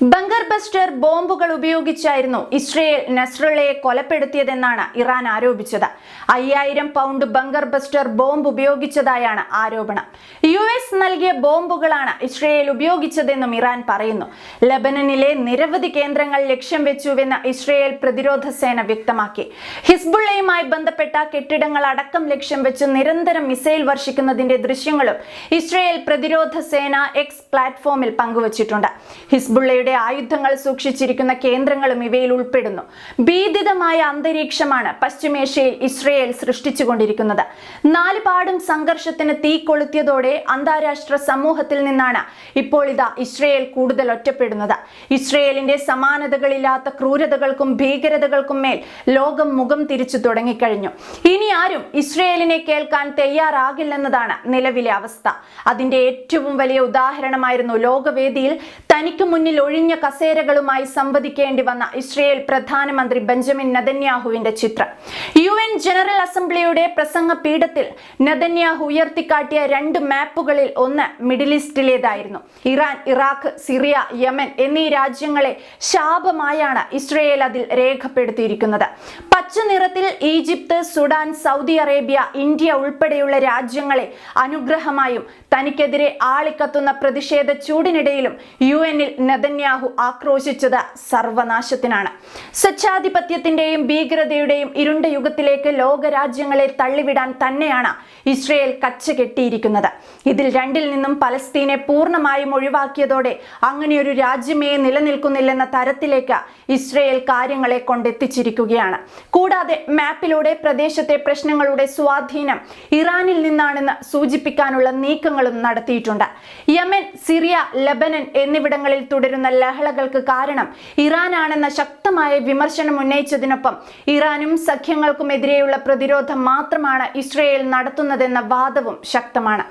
Bunker buster ബോംബുകൾ ഉപയോഗിച്ചായിരുന്നു Israel നസ്രളയെ കൊലപ്പെടുത്തിയതെന്നാണ് Iran ആരോപിച്ചത്. അയ്യായിരം പൗണ്ട് ബങ്കർ ബസ്റ്റർ ബോംബ് ഉപയോഗിച്ചതായാണ് ആരോപണം. യു എസ് നൽകിയ ബോംബുകളാണ് ഇസ്രയേൽ ഉപയോഗിച്ചതെന്നും ഇറാൻ പറയുന്നു. ലബനനിലെ നിരവധി കേന്ദ്രങ്ങൾ ലക്ഷ്യം വെച്ചുവെന്ന് ഇസ്രയേൽ പ്രതിരോധ സേന വ്യക്തമാക്കി. ഹിസ്ബുള്ളയുമായി ബന്ധപ്പെട്ട കെട്ടിടങ്ങൾ അടക്കം ലക്ഷ്യം വെച്ച് നിരന്തരം മിസൈൽ വർഷിക്കുന്നതിന്റെ ദൃശ്യങ്ങളും ഇസ്രയേൽ പ്രതിരോധ സേന എക്സ് പ്ലാറ്റ്ഫോമിൽ പങ്കുവച്ചിട്ടുണ്ട്. ഹിസ്ബുള്ളയുടെ ആയുധങ്ങൾ സൂക്ഷിച്ചിരിക്കുന്ന കേന്ദ്രങ്ങളും ഇവയിൽ ഉൾപ്പെടുന്നു. ഭീതിതമായ അന്തരീക്ഷമാണ് പശ്ചിമേഷ്യയിൽ ഇസ്രയേൽ സൃഷ്ടിച്ചുകൊണ്ടിരിക്കുന്നത്. നാലുപാടും സംഘർഷത്തിന് തീ കൊളുത്തിയതോടെ അന്താരാഷ്ട്ര സമൂഹത്തിൽ നിന്നാണ് ഇപ്പോൾ ഇതാ ഇസ്രയേൽ കൂടുതൽ ഒറ്റപ്പെടുന്നത്. ഇസ്രയേലിന്റെ സമാനതകളില്ലാത്ത ക്രൂരതകൾക്കും ഭീകരതകൾക്കും മേൽ ലോകം മുഖം തിരിച്ചു തുടങ്ങിക്കഴിഞ്ഞു. ഇനി ആരും ഇസ്രയേലിനെ കേൾക്കാൻ തയ്യാറാകില്ലെന്നതാണ് നിലവിലെ അവസ്ഥ. അതിന്റെ ഏറ്റവും വലിയ ഉദാഹരണമായിരുന്നു ലോകവേദിയിൽ തനിക്ക് മുന്നിൽ ഒഴിഞ്ഞ കസേരകളുമായി സംവദിക്കേണ്ടി വന്ന ഇസ്രയേൽ പ്രധാനമന്ത്രി ബെഞ്ചമിൻ നദന്യാഹുവിന്റെ ചിത്രം. യു എൻ ജനറൽ അസംബ്ലിയുടെ പ്രസംഗ പീഠത്തിൽ നദന്യാഹു ഉയർത്തിക്കാട്ടിയ രണ്ട് മാപ്പുകളിൽ ഒന്ന് മിഡിൽ ഈസ്റ്റിലേതായിരുന്നു. ഇറാൻ ഇറാഖ് സിറിയ യമൻ എന്നീ രാജ്യങ്ങളെ ശാപമായാണ് ഇസ്രയേൽ അതിൽ രേഖപ്പെടുത്തിയിരിക്കുന്നത്. പച്ച നിറത്തിൽ Egypt Sudan Saudi Arabia India ഉൾപ്പെടെയുള്ള രാജ്യങ്ങളെ അനുഗ്രഹമായും തനിക്കെതിരെ ആളിക്കത്തുന്ന പ്രതിഷേധ ചൂടിനിടയിലും യു എന്നിൽ നെതന്യാഹു ആക്രോശിച്ചത് സർവനാശത്തിനാണ്. സ്വച്ഛാധിപത്യത്തിന്റെയും ഭീകരതയുടെയും ഇരുണ്ട യുഗത്തിലേക്ക് ലോകരാജ്യങ്ങളെ തള്ളിവിടാൻ തന്നെയാണ് ഇസ്രയേൽ കച്ച കെട്ടിയിരിക്കുന്നത്. ഇതിൽ രണ്ടിൽ നിന്നും പലസ്തീനെ പൂർണമായും ഒഴിവാക്കിയതോടെ അങ്ങനെയൊരു രാജ്യമേ നിലനിൽക്കുന്നില്ലെന്ന തരത്തിലേക്ക് ഇസ്രയേൽ കാര്യങ്ങളെ കൊണ്ടെത്തിച്ചിരിക്കുകയാണ്. കൂടാതെ മാപ്പിലൂടെ പ്രദേശത്തെ പ്രശ്നങ്ങളുടെ സ്വാധീനം ഇറാനിൽ നിന്നാണെന്ന് സൂചിപ്പിക്കാനുള്ള നീക്കങ്ങളും നടത്തിയിട്ടുണ്ട്. യമൻ സിറിയ ലബനൻ എന്നിവിടങ്ങളിൽ തുടരുന്ന ലഹളകൾക്ക് കാരണം ഇറാനാണെന്ന ശക്തമായ വിമർശനം ഉന്നയിച്ചതിനൊപ്പം ഇറാനും സഖ്യങ്ങൾക്കുമെതിരെയുള്ള പ്രതിരോധം മാത്രമാണ് ഇസ്രയേൽ നടത്തുന്നതെന്ന വാദവും ശക്തമാണ്.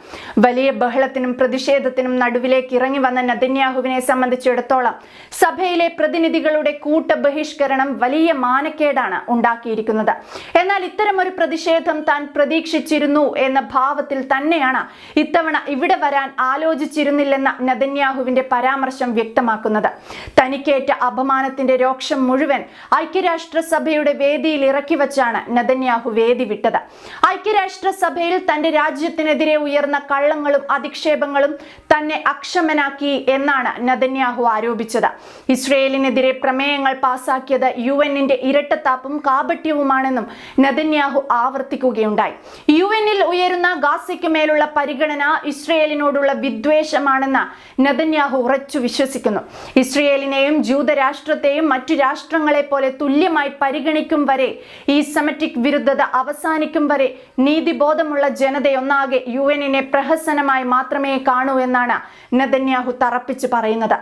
വലിയ ബഹളത്തിനും പ്രതിഷേധത്തിനും നടുവിലേക്ക് ഇറങ്ങി വന്ന നദന്യാഹുവിനെ സംബന്ധിച്ചിടത്തോളം സഭയിലെ പ്രതിനിധികളുടെ കൂട്ട ബഹിഷ്കരണം വലിയ മാനക്കേടാണ് ഉണ്ടാക്കിയിരിക്കുന്നത്. എന്നാൽ ഇത്തരമൊരു പ്രതിഷേധം താൻ പ്രതീക്ഷിച്ചിരുന്നു എന്ന ഭാവത്തിൽ തന്നെയാണ് ഇത്തവണ ഇവിടെ വരാൻ ആലോചിച്ചിരുന്നില്ലെന്ന നദന്യാഹുവിന്റെ പരാമർശം വ്യക്തമാക്കുന്നത്. തനിക്കേറ്റ അപമാനത്തിന്റെ രോക്ഷം മുഴുവൻ ഐക്യരാഷ്ട്രസഭയുടെ വേദിയിൽ ഇറക്കി വച്ചാണ് നദന്യാഹു വേദി വിട്ടത്. ഐക്യരാഷ്ട്രസഭയിൽ തന്റെ രാജ്യത്തിനെതിരെ ഉയർന്ന കള്ളങ്ങളും അധിക്ഷേപങ്ങളും തന്നെ അക്ഷമനാക്കി എന്നാണ് നദന്യാഹു ആരോപിച്ചത്. ഇസ്രയേലിനെതിരെ പ്രമേയങ്ങൾ പാസാക്കിയത് യു എന്നിന്റെ ഇരട്ടത്താപ്പും കാപട്യവുമാണെന്നും നദന്യാഹു ആവർത്തിക്കുകയുണ്ടായി. യു എന്നിൽ ഉയരുന്ന ഗാസയ്ക്ക് മേലുള്ള പരിഗണന ഇസ്രയേലിനോടുള്ള വിദ്വേഷമാണെന്ന് നദന്യാഹു ഉറച്ചു വിശ്വസിക്കുന്നു. ഇസ്രയേലിനെയും ജൂതരാഷ്ട്രത്തെയും മറ്റു രാഷ്ട്രങ്ങളെ പോലെ തുല്യമായി പരിഗണിക്കും വരെ ഈ സെമറ്റിക് വിരുദ്ധത അവസാനിക്കും വരെ നീതിബോധമുള്ള ജനതയൊന്നാകെ യു എന്നിനെ പ്രഹസനമായി മാത്രമേ കാണൂ എന്നാണ് നെതന്യാഹു തറപ്പിച്ച് പറയുന്നത്.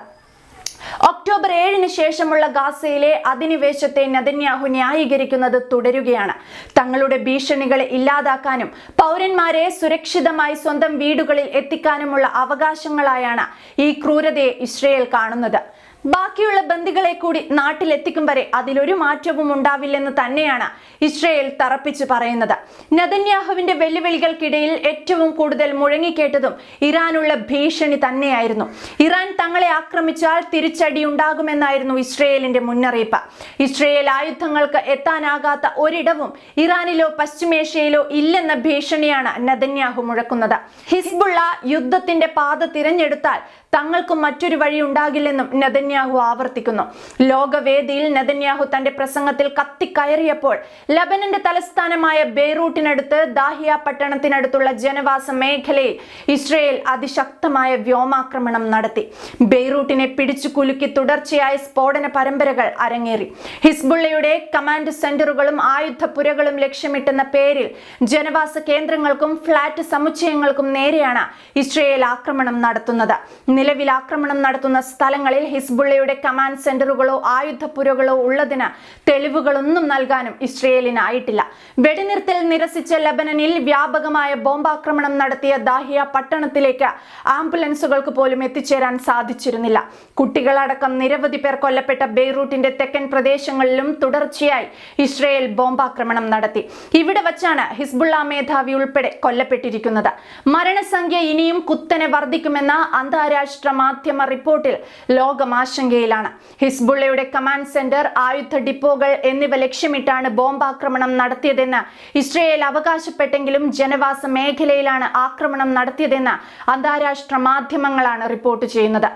ഒക്ടോബർ ഏഴിന് ശേഷമുള്ള ഗാസയിലെ അധിനിവേശത്തെ നദന്യാഹു ന്യായീകരിക്കുന്നത് തുടരുകയാണ്. തങ്ങളുടെ ഭീഷണികളെ ഇല്ലാതാക്കാനും പൗരന്മാരെ സുരക്ഷിതമായി സ്വന്തം വീടുകളിൽ എത്തിക്കാനുമുള്ള അവകാശങ്ങളായാണ് ഈ ക്രൂരതയെ ഇസ്രയേൽ കാണുന്നത്. ബാക്കിയുള്ള ബന്ദികളെ കൂടി നാട്ടിലെത്തിക്കും വരെ അതിലൊരു മാറ്റവും ഉണ്ടാവില്ലെന്ന് തന്നെയാണ് ഇസ്രയേൽ തറപ്പിച്ച് പറയുന്നത്. നദന്യാഹുവിന്റെ വെല്ലുവിളികൾക്കിടയിൽ ഏറ്റവും കൂടുതൽ മുഴങ്ങിക്കേട്ടതും ഇറാനുള്ള ഭീഷണി തന്നെയായിരുന്നു. ഇറാൻ തങ്ങളെ ആക്രമിച്ചാൽ തിരിച്ചടി ഉണ്ടാകുമെന്നായിരുന്നു ഇസ്രയേലിന്റെ മുന്നറിയിപ്പ്. ഇസ്രയേൽ ആയുധങ്ങൾക്ക് എത്താനാകാത്ത ഒരിടവും ഇറാനിലോ പശ്ചിമേഷ്യയിലോ ഇല്ലെന്ന ഭീഷണിയാണ് നദന്യാഹു മുഴക്കുന്നത്. ഹിസ്ബുള്ള യുദ്ധത്തിന്റെ പാത തിരഞ്ഞെടുത്താൽ തങ്ങൾക്കും മറ്റൊരു വഴി ഉണ്ടാകില്ലെന്നും നെതന്യാഹു ആവർത്തിക്കുന്നു. ലോകവേദിയിൽ നെതന്യാഹു തന്റെ പ്രസംഗത്തിൽ കത്തിക്കയറിയപ്പോൾ ലബനന്റെ തലസ്ഥാനമായ ബെയ്റൂട്ടിനടുത്ത് ദാഹിയ പട്ടണത്തിനടുത്തുള്ള ജനവാസ മേഖലയിൽ ഇസ്രയേൽ അതിശക്തമായ വ്യോമാക്രമണം നടത്തി. ബെയ്റൂട്ടിനെ പിടിച്ചു കുലുക്കി തുടർച്ചയായ സ്ഫോടന പരമ്പരകൾ അരങ്ങേറി. ഹിസ്ബുള്ളയുടെ കമാൻഡ് സെന്ററുകളും ആയുധപ്പുരകളും ലക്ഷ്യമിട്ടെന്ന പേരിൽ ജനവാസ കേന്ദ്രങ്ങൾക്കും ഫ്ളാറ്റ് സമുച്ചയങ്ങൾക്കും നേരെയാണ് ഇസ്രയേൽ ആക്രമണം നടത്തുന്നത്. നിലവിൽ ആക്രമണം നടത്തുന്ന സ്ഥലങ്ങളിൽ ഹിസ്ബുള്ളയുടെ കമാൻഡ് സെന്ററുകളോ ആയുധപ്പുരകളോ ഉള്ളതിന് തെളിവുകളൊന്നും നൽകാനും ഇസ്രയേലിനായിട്ടില്ല വെടിനിർത്തൽ നിരസിച്ച ലബനനിൽ വ്യാപകമായ ബോംബാക്രമണം നടത്തിയ ദാഹിയ പട്ടണത്തിലേക്ക് ആംബുലൻസുകൾക്ക് പോലും എത്തിച്ചേരാൻ സാധിച്ചിരുന്നില്ല. കുട്ടികളടക്കം നിരവധി പേർ കൊല്ലപ്പെട്ട ബെയ്റൂട്ടിന്റെ തെക്കൻ പ്രദേശങ്ങളിലും തുടർച്ചയായി ഇസ്രയേൽ ബോംബാക്രമണം നടത്തി. ഇവിടെ വച്ചാണ് ഹിസ്ബുള്ള മേധാവി ഉൾപ്പെടെ കൊല്ലപ്പെട്ടിരിക്കുന്നത്. മരണസംഖ്യ ഇനിയും കുത്തനെ വർദ്ധിക്കുമെന്ന അന്താരാഷ്ട്ര അന്താരാഷ്ട്ര മാധ്യമ റിപ്പോർട്ടിൽ ലോകം ആശങ്കയിലാണ് ഹിസ്ബുള്ളയുടെ കമാൻഡ് സെന്റർ ആയുധ ഡിപ്പോകൾ എന്നിവ ലക്ഷ്യമിട്ടാണ് ബോംബാക്രമണം നടത്തിയതെന്ന് ഇസ്രയേൽ അവകാശപ്പെട്ടെങ്കിലും ജനവാസ മേഖലയിലാണ് ആക്രമണം നടത്തിയതെന്ന് അന്താരാഷ്ട്ര മാധ്യമങ്ങളാണ് റിപ്പോർട്ട് ചെയ്യുന്നത്.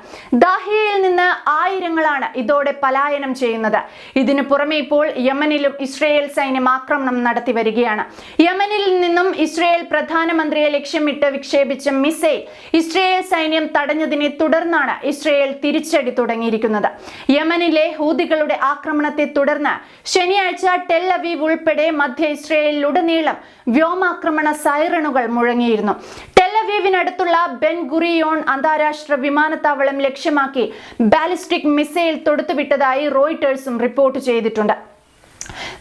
ദാഹിയയിൽ നിന്ന് ആയിരങ്ങളാണ് ഇതോടെ പലായനം ചെയ്യുന്നത്. ഇതിനു പുറമെ ഇപ്പോൾ യമനിലും ഇസ്രയേൽ സൈന്യം ആക്രമണം നടത്തി വരികയാണ്. യമനിൽ നിന്നും ഇസ്രയേൽ പ്രധാനമന്ത്രിയെ ലക്ഷ്യമിട്ട് വിക്ഷേപിച്ച മിസൈൽ ഇസ്രയേൽ സൈന്യം തടഞ്ഞതിനെ തുടർന്നാണ് ഇസ്രയേൽ തിരിച്ചടി തുടങ്ങിയിരിക്കുന്നത്. യമനിലെ ഹൂതികളുടെ ആക്രമണത്തെ തുടർന്ന് ശനിയാഴ്ച ടെൽ അവീവ് ഉൾപ്പെടെ മധ്യ ഇസ്രയേലിലുടനീളം വ്യോമാക്രമണ സൈറണുകൾ മുഴങ്ങിയിരുന്നു. ടെലവീവിനടുത്തുള്ള ബെൻ ഗുറിയോൺ അന്താരാഷ്ട്ര വിമാനത്താവളം ലക്ഷ്യമാക്കി ബാലിസ്റ്റിക് മിസൈൽ തൊടുത്തുവിട്ടതായി റോയിട്ടേഴ്സും റിപ്പോർട്ട് ചെയ്തിട്ടുണ്ട്.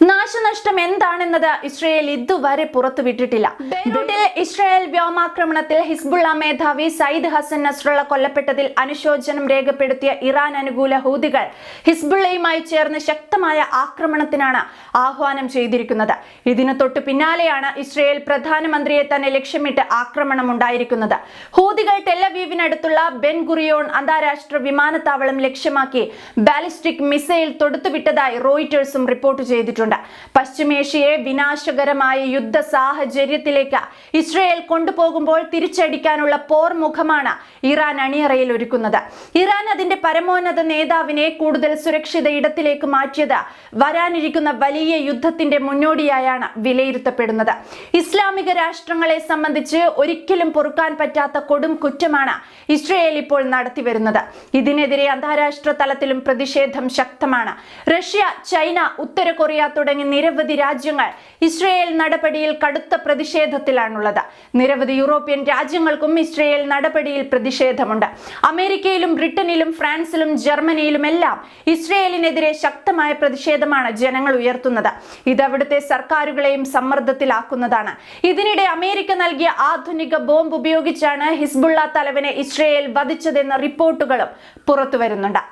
നാശനഷ്ടം എന്താണെന്നത് ഇസ്രയേൽ ഇതുവരെ പുറത്തുവിട്ടിട്ടില്ല. ബെയ്റൂട്ടിൽ ഇസ്രായേൽ വ്യോമാക്രമണത്തിൽ ഹിസ്ബുള്ള മേധാവി സയ്യിദ് ഹസൻ നസ്രുള്ള കൊല്ലപ്പെട്ടതിൽ അനുശോചനം രേഖപ്പെടുത്തിയ ഇറാൻ അനുകൂല ഹൂതികൾ ഹിസ്ബുള്ളയുമായി ചേർന്ന് ശക്തമായ ആക്രമണത്തിനാണ് ആഹ്വാനം ചെയ്തിരിക്കുന്നത്. ഇതിനു തൊട്ടു പിന്നാലെയാണ് ഇസ്രയേൽ പ്രധാനമന്ത്രിയെ തന്നെ ലക്ഷ്യമിട്ട് ആക്രമണം ഉണ്ടായിരിക്കുന്നത്. ഹൂതികൾ ടെല്ലവീവിനടുത്തുള്ള ബെൻ ഗുറിയോൺ അന്താരാഷ്ട്ര വിമാനത്താവളം ലക്ഷ്യമാക്കി ബാലിസ്റ്റിക് മിസൈൽ തൊടുത്തുവിട്ടതായി റോയിറ്റേഴ്സും റിപ്പോർട്ട് ചെയ്തിട്ടുണ്ട്. പശ്ചിമേഷ്യയെ വിനാശകരമായ യുദ്ധ സാഹചര്യത്തിലേക്ക് ഇസ്രയേൽ കൊണ്ടുപോകുമ്പോൾ തിരിച്ചടിക്കാനുള്ള പോർമുഖമാണ് ഇറാൻ അണിയറയിൽ ഒരുക്കുന്നത്. ഇറാൻ അതിന്റെ പരമോന്നത നേതാവിനെ കൂടുതൽ സുരക്ഷിത ഇടത്തിലേക്ക് മാറ്റിയത് വരാനിരിക്കുന്ന വലിയ യുദ്ധത്തിന്റെ മുന്നോടിയായാണ് വിലയിരുത്തപ്പെടുന്നത്. ഇസ്ലാമിക രാഷ്ട്രങ്ങളെ സംബന്ധിച്ച് ഒരിക്കലും പൊറുക്കാൻ പറ്റാത്ത കൊടും കുറ്റമാണ് ഇസ്രയേൽ ഇപ്പോൾ നടത്തിവരുന്നത്. ഇതിനെതിരെ അന്താരാഷ്ട്ര തലത്തിലും പ്രതിഷേധം ശക്തമാണ്. റഷ്യ ചൈന ഉത്തര കൊറിയ തുടങ്ങി നിരവധി രാജ്യങ്ങൾ ഇസ്രയേൽ നടപടിയിൽ കടുത്ത പ്രതിഷേധത്തിലാണുള്ളത്. നിരവധി യൂറോപ്യൻ രാജ്യങ്ങൾക്കും ഇസ്രയേൽ നടപടിയിൽ പ്രതിഷേധമുണ്ട്. അമേരിക്കയിലും ബ്രിട്ടനിലും ഫ്രാൻസിലും ജർമ്മനിയിലും എല്ലാം ഇസ്രയേലിനെതിരെ ശക്തമായ പ്രതിഷേധമാണ് ജനങ്ങൾ ഉയർത്തുന്നത്. ഇത് അവിടുത്തെ സർക്കാരുകളെയും സമ്മർദ്ദത്തിലാക്കുന്നതാണ്. ഇതിനിടെ അമേരിക്ക നൽകിയ ആധുനിക ബോംബ് ഉപയോഗിച്ചാണ് ഹിസ്ബുള്ള തലവനെ ഇസ്രയേൽ വധിച്ചതെന്ന റിപ്പോർട്ടുകളും പുറത്തുവരുന്നുണ്ട്.